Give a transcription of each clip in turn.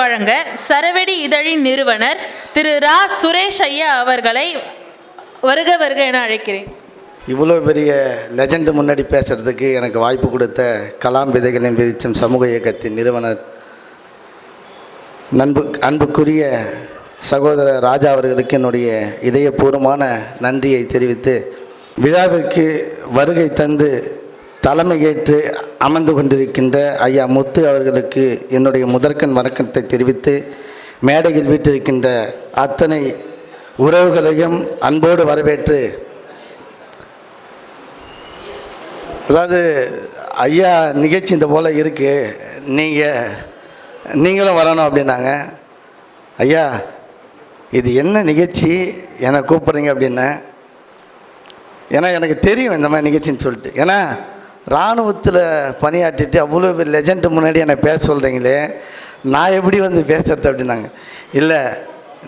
வழங்க சரவெடி இதழின் நிறுவனர் திரு ரா. சுரேஷ் ஐயா அவர்களை வருக வருக என அழைக்கிறேன். இவ்வளோ பெரிய லெஜண்ட் முன்னாடி பேசுகிறதுக்கு எனக்கு வாய்ப்பு கொடுத்த கலாம் விதைகளின் வெளிச்சம் சமூக இயக்கத்தின் நிறுவனர் நண்பு அன்புக்குரிய சகோதரர் ராஜா அவர்களுக்கு என்னுடைய இதயபூர்வமான நன்றியை தெரிவித்து விழாவிற்கு வருகை தந்து தலைமை ஏற்று அமர்ந்து கொண்டிருக்கின்ற ஐயா முத்து அவர்களுக்கு என்னுடைய முதற்கண் வணக்கத்தை தெரிவித்து மேடையில் வீட்டிருக்கின்ற அத்தனை உறவுகளையும் அன்போடு வரவேற்று அதாவது ஐயா நிகழ்ச்சி இந்த போல் இருக்குது நீங்கள் நீங்களும் வரணும் அப்படின்னாங்க. ஐயா இது என்ன நிகழ்ச்சி? என்னை கூப்பிட்றீங்க அப்படின்னு ஏன்னா எனக்கு தெரியும் இந்த மாதிரி நிகழ்ச்சின்னு சொல்லிட்டு. ஏன்னா இராணுவத்தில் பணியாற்றிட்டு அவ்வளோ பேர் லெஜெண்ட் முன்னாடி என்னை பேச சொல்கிறீங்களே நான் எப்படி வந்து பேசுறது அப்படின்னாங்க. இல்லை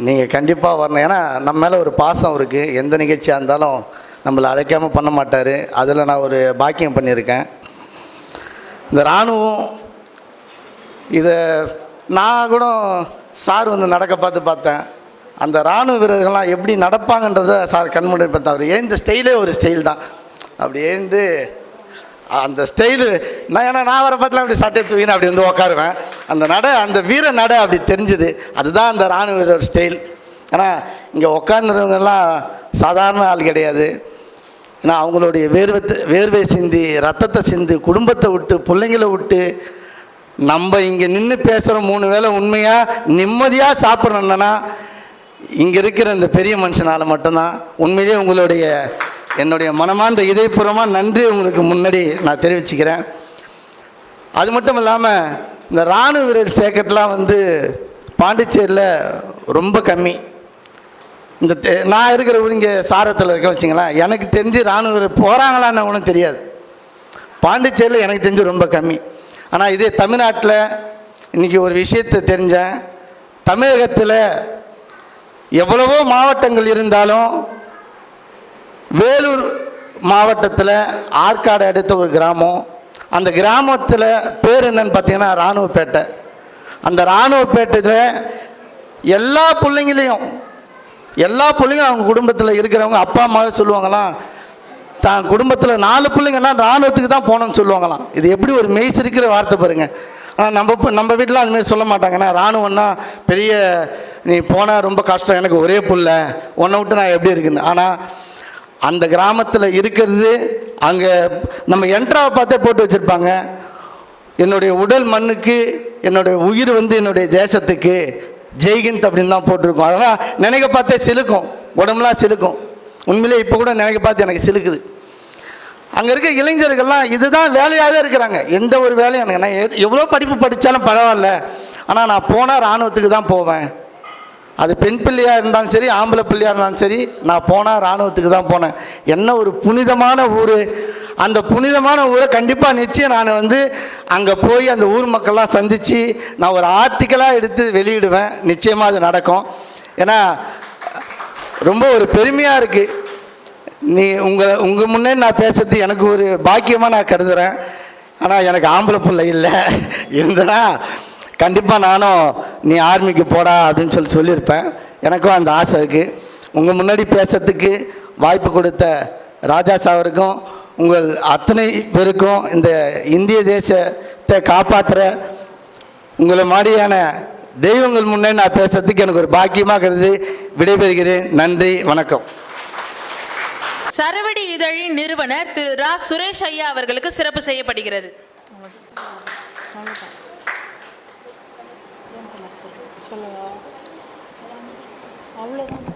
நீங்கள் கண்டிப்பாக வரணும். ஏன்னா நம்ம மேலே ஒரு பாசம் இருக்குது எந்த நிகழ்ச்சியாக இருந்தாலும் நம்மளை அழைக்காமல் பண்ண மாட்டார். அதில் நான் ஒரு பாக்கியம் பண்ணியிருக்கேன். இந்த இராணுவம் இதை நான் கூட சார் வந்து நடக்க பார்த்து பார்த்தேன். அந்த இராணுவ வீரர்கள்லாம் எப்படி நடப்பாங்கன்றத சார் கண்முடி பார்த்தேன் அவர் எழுந்த ஸ்டைலே ஒரு ஸ்டைல் தான். அப்படி எழுந்து அந்த ஸ்டைலு நான் ஏன்னா நான் வர பார்த்துல அப்படி சட்டை தூக்கின்னு அப்படி வந்து உட்காருவேன் அந்த நடை அந்த வீர நடை அப்படி தெரிஞ்சுது. அதுதான் அந்த இராணுவ வீரர் ஸ்டைல் ஆனால் இங்கே உக்காந்துருவங்கெல்லாம் சாதாரண ஆள் கிடையாது. ஏன்னா அவங்களுடைய வேர்வை வேர்வை சிந்தி ரத்தத்தை சிந்தி குடும்பத்தை விட்டு பிள்ளைங்கள விட்டு நம்ம இங்கே நின்று பேசுகிற மூணு வேளை உண்மையாக நிம்மதியாக சாப்பிட்றோன்னா இங்கே இருக்கிற இந்த பெரிய மனுஷனால் மட்டும்தான் உண்மையிலேயே உங்களுடைய என்னுடைய மனமார்ந்த இதயபூர்வமாக நன்றி உங்களுக்கு முன்னாடி நான் தெரிவிச்சுக்கிறேன். அது மட்டும் இல்லாமல் இந்த இராணுவ வீரர் சேர்க்கறதுலாம் வந்து பாண்டிச்சேரியில் ரொம்ப கம்மி. இந்த தெ- நான் இருக்கிற இங்கே சாரத்தில் இருக்க வச்சிங்களேன். எனக்கு தெரிஞ்சு இராணுவ வீரர் போகிறாங்களான்னு ஒன்றும் தெரியாது. பாண்டிச்சேரியில் எனக்கு தெரிஞ்சு ரொம்ப கம்மி. ஆனால் இதே தமிழ்நாட்டில் இன்றைக்கி ஒரு விஷயத்தை தெரிஞ்சேன். தமிழகத்தில் எவ்வளவோ மாவட்டங்கள் இருந்தாலும் வேலூர் மாவட்டத்தில் ஆற்காடு அடுத்த ஒரு கிராமம். அந்த கிராமத்தில் பேர் என்னன்னு பார்த்தீங்கன்னா இராணுவப்பேட்டை அந்த இராணுவப்பேட்டையில் எல்லா பிள்ளைங்களையும் எல்லா பிள்ளைங்களும் அவங்க குடும்பத்தில் இருக்கிறவங்க அப்பா அம்மாவே சொல்லுவாங்களாம். தான் குடும்பத்தில் நாலு பிள்ளைங்கன்னா இராணுவத்துக்கு தான் போகணும்னு சொல்லுவாங்களாம். இது எப்படி ஒரு மெய் சிரிக்கிற வார்த்தை பாருங்க. ஆனால் நம்ம நம்ம வீட்டில் அதுமாரி சொல்ல மாட்டாங்கன்னா இராணுவம்னா பெரிய நீ போனால் ரொம்ப கஷ்டம். எனக்கு ஒரே புள்ள. உன்னை விட்டு நான் எப்படி இருக்குன்னு. ஆனால் அந்த கிராமத்தில் இருக்கிறது அங்கே நம்ம என்ட்ராவை பார்த்தே போட்டு வச்சுருப்பாங்க. என்னுடைய உடல் மண்ணுக்கு என்னுடைய உயிர் வந்து என்னுடைய தேசத்துக்கு ஜெய்ஹிந்த் அப்படின்னு தான் போட்டிருக்கோம். அதெல்லாம் நினைக்க பார்த்தே சிலுக்கும். உடம்புலாம் சிலுக்கும். உண்மையிலே இப்போ கூட நினைக்க பார்த்து எனக்கு சிலுக்குது. அங்கே இருக்க இளைஞர்கள்லாம் இதுதான் வேலையாகவே இருக்கிறாங்க. எந்த ஒரு வேலையும் எனக்கு நான் எது- எவ்வளோ படிப்பு படித்தாலும் பரவாயில்ல. ஆனால் நான் போனால் இராணுவத்துக்கு தான் போவேன். அது பெண் பிள்ளையாக இருந்தாலும் சரி ஆம்பளை பிள்ளையாக இருந்தாலும் சரி நான் போனால் இராணுவத்துக்கு தான் போனேன். என்ன ஒரு புனிதமான ஊர். அந்த புனிதமான ஊரை கண்டிப்பாக நிச்சயம் நான் வந்து அங்கே போய் அந்த ஊர் மக்கள்லாம் சந்தித்து நான் ஒரு ஆர்டிக்கலாக எடுத்து வெளியிடுவேன். நிச்சயமாக அது நடக்கும். ஏன்னா ரொம்ப ஒரு பெருமையாக இருக்குது நீ உங்கள் உங்கள் முன்னே நான் பேசுறது எனக்கு ஒரு பாக்கியமாக நான் கருதுகிறேன் ஆனால் எனக்கு ஆம்பளை பிள்ளை இல்லை. இருந்தனா கண்டிப்பாக நானும் நீ ஆர்மிக்கு போடா அப்படின்னு சொல்லி சொல்லியிருப்பேன். எனக்கும் அந்த ஆசை இருக்குது உங்கள் முன்னாடி பேசுறதுக்கு வாய்ப்பு கொடுத்த ராஜா சாவருக்கும் உங்கள் அத்தனை பேருக்கும் இந்த இந்திய தேசத்தை காப்பாற்றுற உங்களை மாதிரியான தெய்வங்கள் முன்னே நான் பேசுறதுக்கு எனக்கு ஒரு பாக்கியமாக கருது விடைபெறுகிறேன். நன்றி. வணக்கம். சரவெடி இதழின் நிறுவனர் திரு ரா. சுரேஷ் ஐயா அவர்களுக்கு சிறப்பு செய்யப்படுகிறது. சொல்லுங்க. அவ்வளோதான்